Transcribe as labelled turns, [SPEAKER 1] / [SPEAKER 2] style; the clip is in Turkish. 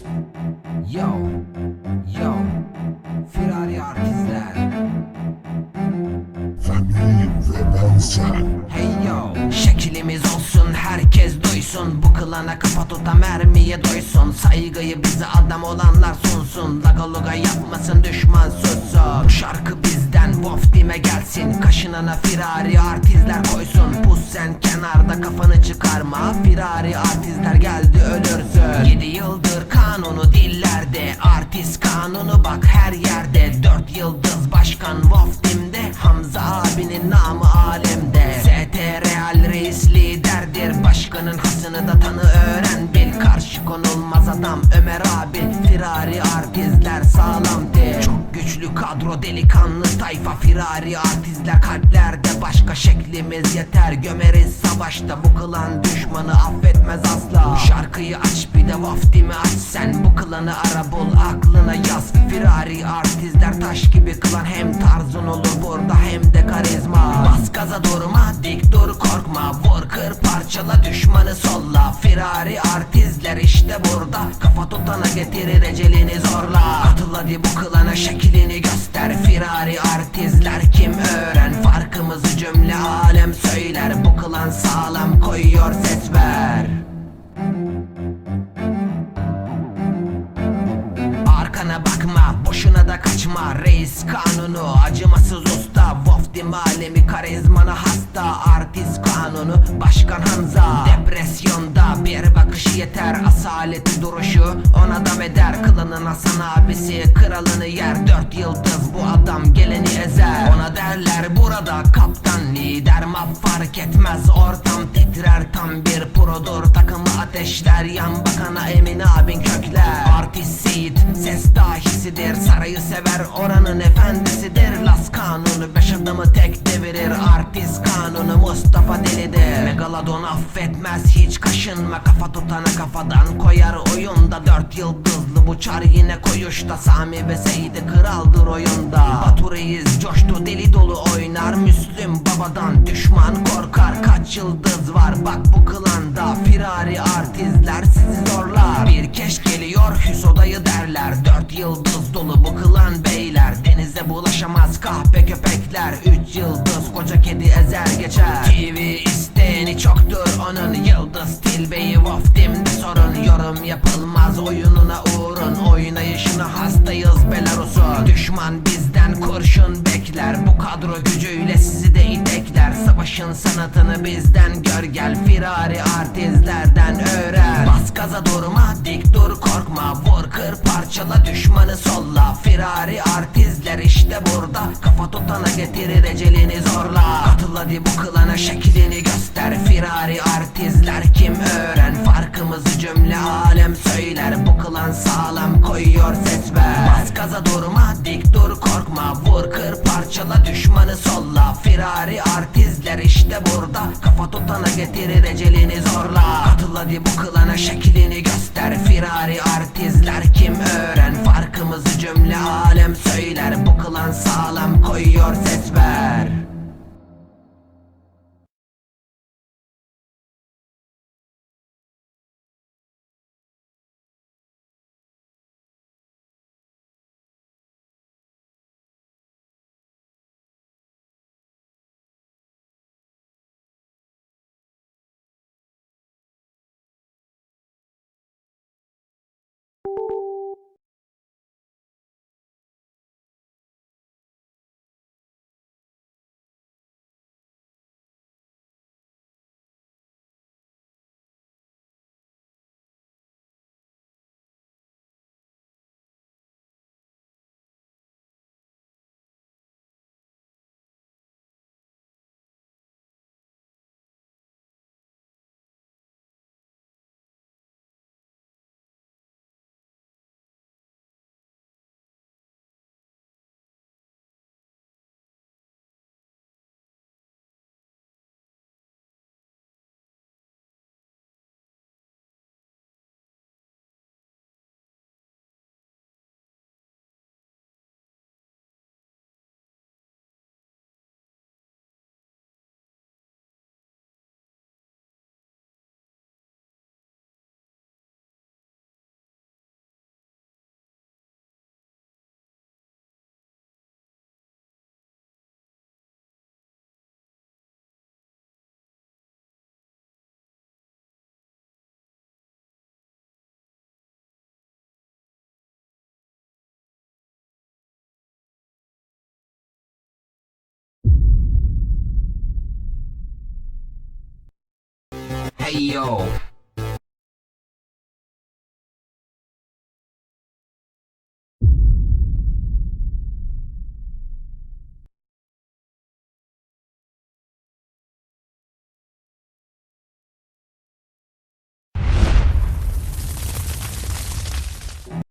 [SPEAKER 1] Yo, yo, firari artistler.
[SPEAKER 2] Fenliyim ve ben sen.
[SPEAKER 1] Hey yo, şeklimiz olsun herkes duysun. Bu klana kafa tutan mermiye doysun. Saygıyı bize adam olanlar sunsun. Laga luga yapmasın düşman sussun. Şarkı bizden Wofdim'e gelsin. Kaşınana firari artistler koysun. Pus sen kenarda kafanı çıkarma. Firari artistler geldi ölürsün kanunu dillerde Artist kanunu bak her yerde. Dört yıldız başkan Wofdim'de Hamza abinin namı alemde. ST Real reis liderdir Başkanın hasını da tanı öğren. Bil Karşı konulmaz adam Ömer abi Firari artistler güçlü kadro delikanlı tayfa Firari artistler kalplerde Başka şeklimiz. Yeter gömeriz savaşta Bu klan düşmanı affetmez asla. Bu şarkıyı aç bir de vaftimi aç? Sen Bu klanı ara bul aklına yaz. Firari artistler taş gibi klan Hem tarzın olur. Burada Firari artistler işte burada. Kafa tutana getirir ecelini zorla. Katıl hadi bu klana şeklini göster. Firari artistler kim öğren? Farkımızı cümle alem söyler. Bu klan sağlam koyuyor ses ver. Arkana bakma boşuna da kaçma. Reis kanunu acımasız usta. Wofdim alemi karizmana hasta. Artist kanunu başkan Hamza yeter. Asaleti duruşu ona dam eder. Klanın Hasan abisi kralını yer. Dört yıldız bu adam geleni ezer. Ona derler burada kaptan lider. Map fark etmez Ortam titrer. Tam bir produr Takımı ateşler. Yan bakana Emin abin kökler. Artist Seyit ses dahisidir. Sarayı sever oranın efendisidir. Las kanunu beş adamı tek devirir Megalodon affetmez hiç kaşınma. Kafa tutana kafadan koyar oyunda. Dört yıldızlı bu çar yine koyuşta. Sami ve Seyit'i kraldır oyunda. Batu coştu deli dolu oynar. Müslüm babadan düşman korkar. Kaç yıldız var bak bu klanda. Firari artistler çoktur onun Yıldız tilbeyi Wofdim'de sorun. Yorum yapılmaz oyununa uğrun. Oynayışına hastayız Belarus'un Düşman bizden kurşun bekler Bu kadro gücüyle sizi de itekler Savaşın sanatını bizden gör gel Firari artistlerden öğren. Bas gaza durma dik dur korkma. Vur kır parçala düşmanı solla. Firari artistler işte burada. Kafa tutana getirir ecelini zorla. Katıl hadi bu klana şeklini göster. Firari artistler kim öğren? Farkımızı cümle alem söyler. Bu klan sağlam düşmanı solla. Firari artistler işte burada. Kafa tutana getirir ecelini zorla. Katıl hadi bu klana şeklini göster. Firari artistler kim öğren? Farkımızı cümle alem söyler. Bu klan sağlam koyuyor ses ver ชัยย